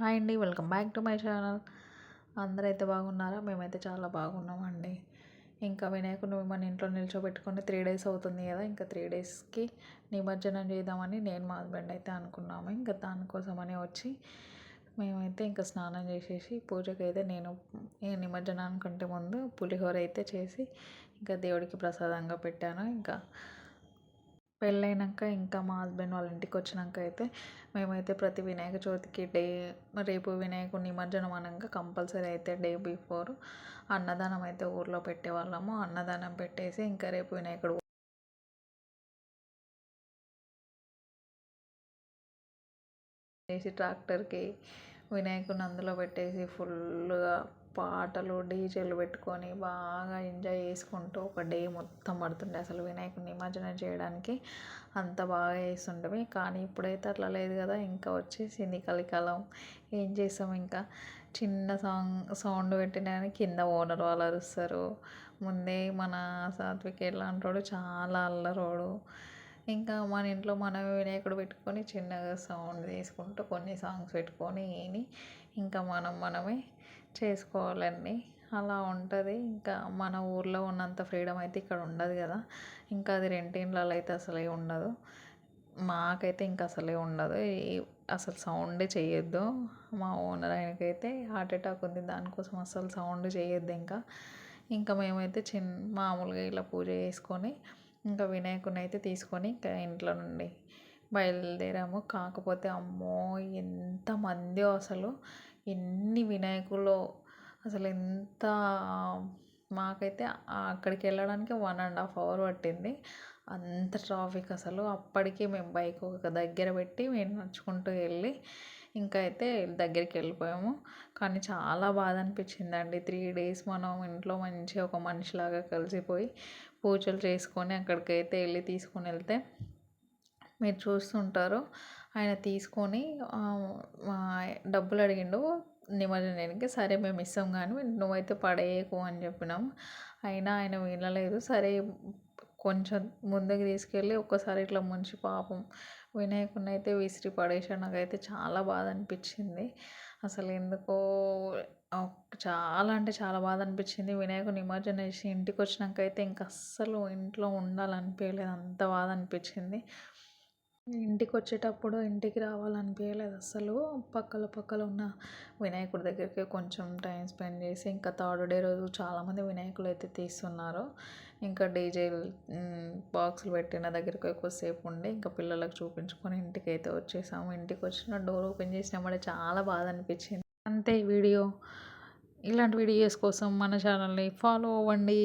Hi అండి welcome back to my channel. అందరైతే బాగున్నారా? మేమైతే చాలా బాగున్నామండి. ఇంకా వినాయకుడిని మన ఇంట్లో నిల్చోబెట్టుకొని త్రీ డేస్ అవుతుంది కదా ఇంకా త్రీ డేస్కి నిమజ్జనం చేద్దామని నేను మా హస్బెండ్ అయితే అనుకున్నాము. ఇంకా దానికోసమని వచ్చి మేమైతే ఇంకా స్నానం చేసేసి పూజకి అయితే నేను నిమజ్జనానికంటే ముందు పులిహోర అయితే చేసి ఇంకా దేవుడికి ప్రసాదంగా పెట్టాను. ఇంకా పెళ్ళైనాక ఇంకా మా హస్బెండ్ వాళ్ళ ఇంటికి వచ్చినాక అయితే మేమైతే ప్రతి వినాయక చవితికి డే రేపు వినాయకుడి నిమజ్జనం అనగా కంపల్సరీ అయితే డే బిఫోర్. అన్నదానం అయితే ఊర్లో పెట్టేవాళ్ళము. అన్నదానం పెట్టేసి ఇంకా రేపు వినాయకుడు వేసి ట్రాక్టర్కి వినాయకుడిని అందులో పెట్టేసి ఫుల్గా పాటలు డీజేలు పెట్టుకొని బాగా ఎంజాయ్ చేసుకుంటూ ఒక డే మొత్తం పడుతుండే అసలు వినాయకుని నిమజ్జనం చేయడానికి. అంత బాగా చేస్తుండేవి. కానీ ఇప్పుడైతే అట్లా లేదు కదా ఇంకా వచ్చేసింది కలికాలం. ఏం చేస్తాం ఇంకా? చిన్న సాంగ్ సౌండ్ పెట్టినా కింద ఓనర్ వాళ్ళు అరుస్తారు. ముందే మన సాత్విక్ ఎలాంటోడు చాలా అల్లరోడు. ఇంకా మన ఇంట్లో మనమే వినాయకుడు పెట్టుకొని చిన్నగా సౌండ్ తీసుకుంటూ కొన్ని సాంగ్స్ పెట్టుకొని విని ఇంకా మనం మనమే చేసుకోవాలండి. అలా ఉంటుంది. ఇంకా మన ఊర్లో ఉన్నంత ఫ్రీడమ్ అయితే ఇక్కడ ఉండదు కదా. ఇంకా అది రెంటిండ్లలో అయితే అసలే ఉండదు. మాకైతే ఇంకా అసలే ఉండదు. అసలు సౌండే చేయొద్దు. మా ఓనర్ ఆయనకైతే హార్ట్ అటాక్ ఉంది. దానికోసం అసలు సౌండ్ చేయొద్దు ఇంకా. ఇంకా మేమైతే చిన్న మామూలుగా ఇలా పూజ చేసుకొని ఇంకా వినాయకుడిని అయితే తీసుకొని ఇంకా ఇంట్లో నుండి బయలుదేరాము. కాకపోతే అమ్మో ఎంతమంది అసలు ఎన్ని వినాయకులు అసలు ఎంత మాకైతే అక్కడికి వెళ్ళడానికి వన్ అండ్ హాఫ్ అవర్ పట్టింది. అంత ట్రాఫిక్ అసలు. అప్పటికే మేము బైక్ ఒక దగ్గర పెట్టి మేము నడుచుకుంటూ వెళ్ళి ఇంకా అయితే దగ్గరికి వెళ్ళిపోయాము కానీ చాలా బాధ అనిపించిందండి త్రీ డేస్ మనం ఇంట్లో మంచిగా ఒక మనిషిలాగా కలిసిపోయి పూజలు చేసుకొని అక్కడికైతే వెళ్ళి తీసుకొని వెళ్తే మీరు చూస్తుంటారు. ఆయన తీసుకొని డబ్బులు అడిగిండు. నిమజ్జనానికి సరే మేము ఇస్తాం కానీ నువ్వైతే పడేయకు అని చెప్పినాం. అయినా ఆయన వినలేదు. సరే కొంచెం ముందుకు తీసుకెళ్ళి ఒక్కసారి ఇట్లా ముంచి పాపం వినాయకుడిని అయితే విసిరి పడేసాడు నాకైతే చాలా బాధ అనిపించింది. అసలు ఎందుకో చాలా అంటే చాలా బాధ అనిపించింది. వినాయకుడు నిమజ్జనం చేసి ఇంటికి వచ్చినాక అయితే ఇంక అస్సలు ఇంట్లో ఉండాలనిపించలేదు అంత బాధ అనిపించింది. ఇంటికి వచ్చేటప్పుడు ఇంటికి రావాలనిపించలేదు అస్సలు పక్కల పక్కల ఉన్న వినాయకుడి దగ్గరికి కొంచెం టైం స్పెండ్ చేసి ఇంకా థర్డ్ డే రోజు చాలామంది వినాయకులు అయితే తీస్తున్నారు. ఇంకా డీజే బాక్సులు పెట్టిన దగ్గరికి ఎక్కువసేపు ఉండి ఇంకా పిల్లలకు చూపించుకొని ఇంటికి అయితే వచ్చేసాము. ఇంటికి వచ్చిన డోర్ ఓపెన్ చేసినప్పుడే చాలా బాధ అనిపించింది అంతే వీడియో. ఇలాంటి వీడియోస్ కోసం మన ఛానల్ని ఫాలో అవ్వండి.